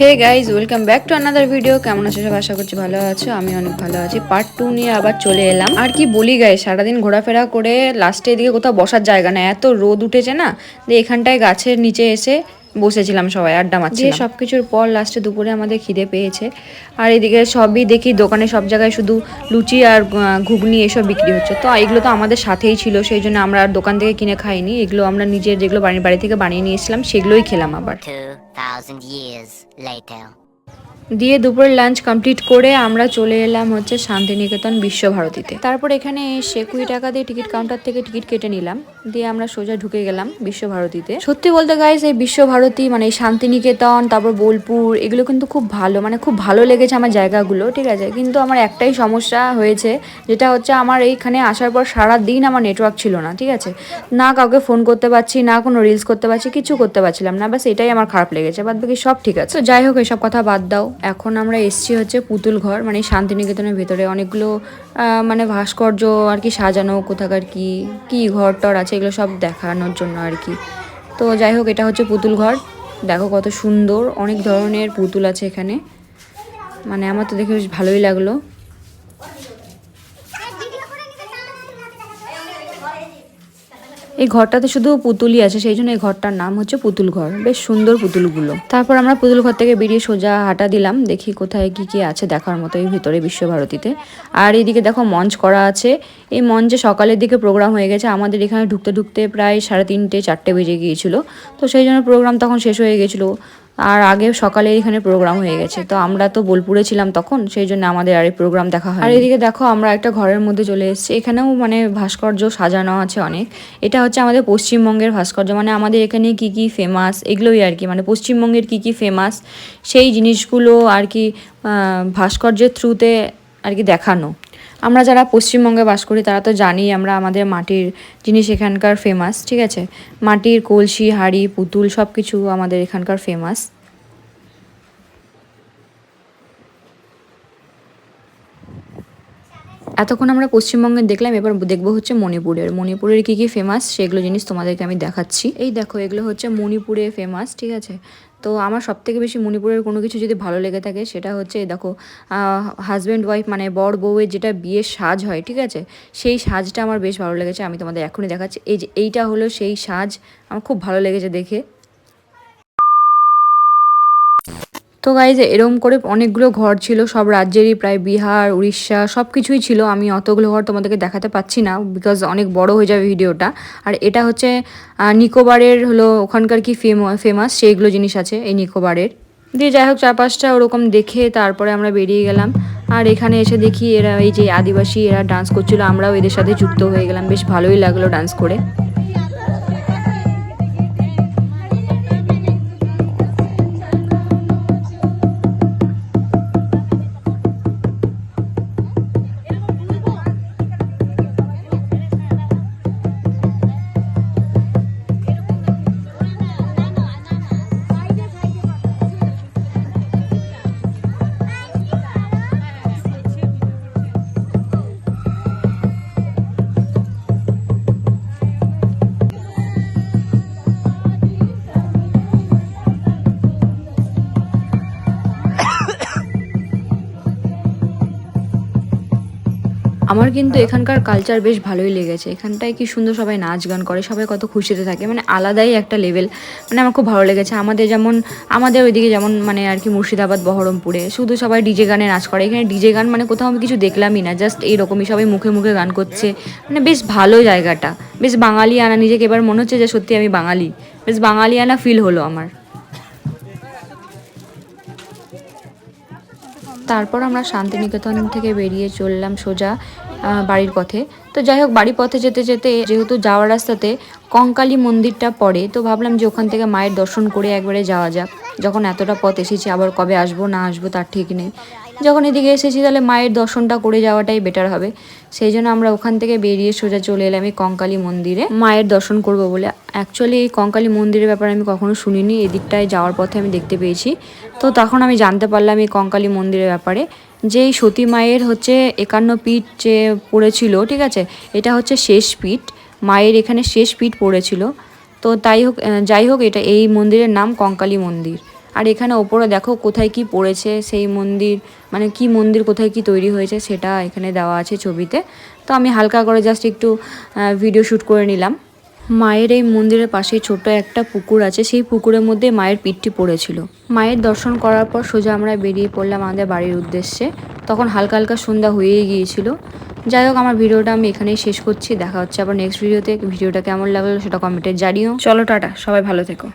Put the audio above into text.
Hey guys welcome back to another video কেমন আছো সব? আশা করছি ভালো আছো। আমি অনেক ভালো আছি। পার্ট টু নিয়ে আবার চলে এলাম। আর কি বলি গাই সারাদিন ঘোরাফেরা করে লাস্টে এদিকে কোথাও বসার জায়গা না এত রোদ উঠেছে না? যে এখানটায় গাছের নিচে এসে বসেছিলাম সবাই আড্ডা মারছি সব কিছুর পর লাস্টে দুপুরে আমাদের খিদে পেয়েছে। আর এদিকে সবই দেখি দোকানে সব জায়গায় শুধু লুচি আর ঘুগনি এসব বিক্রি হচ্ছে। তো এগুলো তো আমাদের সাথেই ছিল সেই জন্য আমরা আর দোকান থেকে কিনে খাইনি। এগুলো আমরা নিজের যেগুলো বাড়ির বাড়ি থেকে বানিয়ে নিয়েছিলাম সেগুলোই খেলাম আবার। 2,000 years later. দিয়ে দুপুরের লাঞ্চ কমপ্লিট করে আমরা চলে এলাম হচ্ছে শান্তিনিকেতন বিশ্বভারতীতে। তারপর এখানে এসে কুড়ি টাকা দিয়ে টিকিট কাউন্টার থেকে টিকিট কেটে নিলাম। দিয়ে আমরা সোজা ঢুকে গেলাম বিশ্বভারতীতে। সত্যি বলতে গাইস এই বিশ্বভারতী মানে শান্তিনিকেতন, তারপর বোলপুর, এগুলো কিন্তু খুব ভালো মানে খুব ভালো লেগেছে আমার জায়গাগুলো, ঠিক আছে? কিন্তু আমার একটাই সমস্যা হয়েছে, যেটা হচ্ছে আমার এইখানে আসার পর সারা দিন আমার নেটওয়ার্ক ছিল না, ঠিক আছে? না কাউকে ফোন করতে পারছি, না কোনো রিলস করতে পারছি, কিছু করতে পারছিলাম না, ব্যাস এটাই আমার খারাপ লেগেছে বাদ বাকি সব ঠিক আছে। যাই হোক, এসব কথা বাদ দাও। এখন আমরা এসছি হচ্ছে পুতুল ঘর মানে শান্তিনিকেতনের ভেতরে। অনেকগুলো মানে ভাস্কর্য আর কি সাজানো, কোথাকার কি কি ঘর টর আছে, এগুলো সব দেখানোর জন্য আর কি। তো যাই হোক, এটা হচ্ছে পুতুল ঘর। দেখো কত সুন্দর, অনেক ধরনের পুতুল আছে এখানে। মানে আমার তো দেখে বেশ ভালোই লাগল। এই ঘরটাতে শুধু পুতুলই আছে, সেই জন্য এই ঘরটার নাম হচ্ছে পুতুল ঘর বেশ সুন্দর পুতুলগুলো। তারপর আমরা পুতুল ঘর থেকে বেরিয়ে সোজা হাঁটা দিলাম, দেখি কোথায় কি কি আছে দেখার মতো এই ভিতরে বিশ্বভারতীতে। আর এদিকে দেখো মঞ্চ করা আছে। এই মঞ্চে সকালের দিকে প্রোগ্রাম হয়ে গেছে। আমাদের এখানে ঢুকতে ঢুকতে প্রায় সাড়ে তিনটে, চারটে বেজে গিয়েছিল। তো সেই জন্য প্রোগ্রাম তখন শেষ হয়ে গেছিল। আর আগে সকালে এখানে প্রোগ্রাম হয়ে গেছে। তো আমরা তো বোলপুরে ছিলাম তখন, সেই জন্য আমাদের আর এই প্রোগ্রাম দেখা হয় আর এদিকে দেখো, আমরা একটা ঘরের মধ্যে চলে এসেছি। এখানেও মানে ভাস্কর্য সাজানো আছে অনেক। এটা হচ্ছে আমাদের পশ্চিমবঙ্গের ভাস্কর্য। মানে আমাদের এখানে কি কি ফেমাস এগুলোই আর কি। মানে পশ্চিমবঙ্গের কি কি ফেমাস সেই জিনিসগুলো আর কি ভাস্কর্যের থ্রুতে আর কি দেখানো। আমরা যারা পশ্চিমবঙ্গে বাস করি, তারা তো জানি আমরা আমাদের মাটির জিনিস এখানকার ফেমাস ঠিক আছে? মাটির কলসি, হাড়ি, পুতুল সব কিছু আমাদের এখানকার ফেমাস এতক্ষণ আমরা পশ্চিমবঙ্গের দেখলাম, এবার দেখব হচ্ছে মণিপুরের। মণিপুরের কি কি ফেমাস সেগুলো জিনিস তোমাদেরকে আমি দেখাচ্ছি। এই দেখো, এগুলো হচ্ছে মণিপুরে ফেমাস ঠিক আছে? তো আমার সব থেকে বেশি মণিপুরের কোনো কিছু যদি ভালো লেগে থাকে, সেটা হচ্ছে দেখো হাজব্যান্ড ওয়াইফ মানে বর বউয়ের যেটা বিয়ের সাজ হয়, ঠিক আছে? সেই সাজটা আমার বেশ ভালো লেগেছে, আমি তোমাদের এখনই দেখাচ্ছি। এই যে এইটা হলো সেই সাজ, আমার খুব ভালো লেগেছে দেখে। তো গাইজ এরম করে অনেকগুলো ঘর ছিল, সব রাজ্যেরই প্রায় বিহার, উড়িষ্যা সব কিছুই ছিল। আমি অতগুলো ঘর তোমাদেরকে দেখাতে পাচ্ছি না বিকজ অনেক বড় হয়ে যাবে ভিডিওটা আর এটা হচ্ছে নিকোবারের হলো ওখানকার কি ফেমাস সেইগুলো জিনিস আছে, এই নিকোবারের। দিয়ে যাই হোক চার পাঁচটা ওরকম দেখে তারপরে আমরা বেরিয়ে গেলাম। আর এখানে এসে দেখি এরা, এই যে আদিবাসী, এরা ডান্স করছিল, আমরাও এদের সাথে যুক্ত হয়ে গেলাম। বেশ ভালোই লাগল ডান্স করে। আমার কিন্তু এখানকার কালচার বেশ ভালোই লেগেছে। এখানটায় কি সুন্দর সবাই নাচ গান করে, সবাই কত খুশিতে থাকে মানে আলাদাই একটা লেভেল মানে আমার খুব ভালো লেগেছে। আমাদের যেমন, আমাদের ওইদিকে যেমন মানে আর কি মুর্শিদাবাদ, বহরমপুরে, শুধু সবাই ডিজে গানে নাচ করে। এখানে ডিজে গান মানে কোথাও আমি কিছু দেখলামই না জাস্ট এইরকমই সবাই মুখে মুখে গান করছে। মানে বেশ ভালো জায়গাটা, বেশ বাঙালি আনা নিজেকে এবার মনে হচ্ছে যে সত্যি আমি বাঙালি। বেশ বাঙালি আনা ফিল হলো আমার। তারপর আমরা শান্তিনিকেতন থেকে বেরিয়ে চললাম সোজা। বাড়ির পথে। তো যাই হোক, বাড়ির পথে যেতে যেতে যেহেতু যাওয়ার রাস্তাতে কঙ্কালী মন্দিরটা পড়ে, তো ভাবলাম যে ওখান থেকে মায়ের দর্শন করে একবারে যাওয়া যাক। যখন এতটা পথ এসেছি, আবার কবে আসব, না আসব, তার ঠিক নেই। যখন এদিকে এসেছি তাহলে মায়ের দর্শনটা করে যাওয়াটাই বেটার হবে। সেই জন্য আমরা ওখান থেকে বেরিয়ে সোজা চলে এলাম এই কঙ্কালী মন্দিরে। মায়ের দর্শন করব বলে। অ্যাকচুয়ালি এই কঙ্কালী মন্দিরের ব্যাপারে আমি কখনো শুনিনি এদিকটায় যাওয়ার পথে আমি দেখতে পেয়েছি। তো তখন আমি জানতে পারলাম এই কঙ্কালী মন্দিরের ব্যাপারে যে এই সতী মায়ের হচ্ছে একান্ন পীঠ যে পড়েছিল, ঠিক আছে? এটা হচ্ছে শেষ পীঠ। মায়ের এখানে শেষ পীঠ পড়েছিল। তো তাই হোক যাই হোক, এটা এই মন্দিরের নাম কঙ্কালী মন্দির। আর এখানে ওপরে দেখো কোথায় কি পড়েছে, সেই মন্দির মানে কি মন্দির কোথায় কি তৈরি হয়েছে সেটা এখানে দেওয়া আছে ছবিতে। তো আমি হালকা করে জাস্ট একটু ভিডিও শ্যুট করে নিলাম। মায়ের এই মন্দিরের পাশে ছোট্ট একটা পুকুর আছে, সেই পুকুরের মধ্যে মায়ের পিঠটি পড়েছিল। মায়ের দর্শন করার পর সোজা আমরা বেরিয়ে পড়লাম আমাদের বাড়ির উদ্দেশ্যে। তখন হালকা হালকা সন্ধ্যা হয়েই গিয়েছিল। যাই হোক, আমার ভিডিওটা আমি এখানেই শেষ করছি। দেখা হচ্ছে আবার নেক্সট ভিডিওতে ভিডিওটা কেমন লাগল সেটা কমেন্টে জানিও। চলো টাটা, সবাই ভালো থেকো।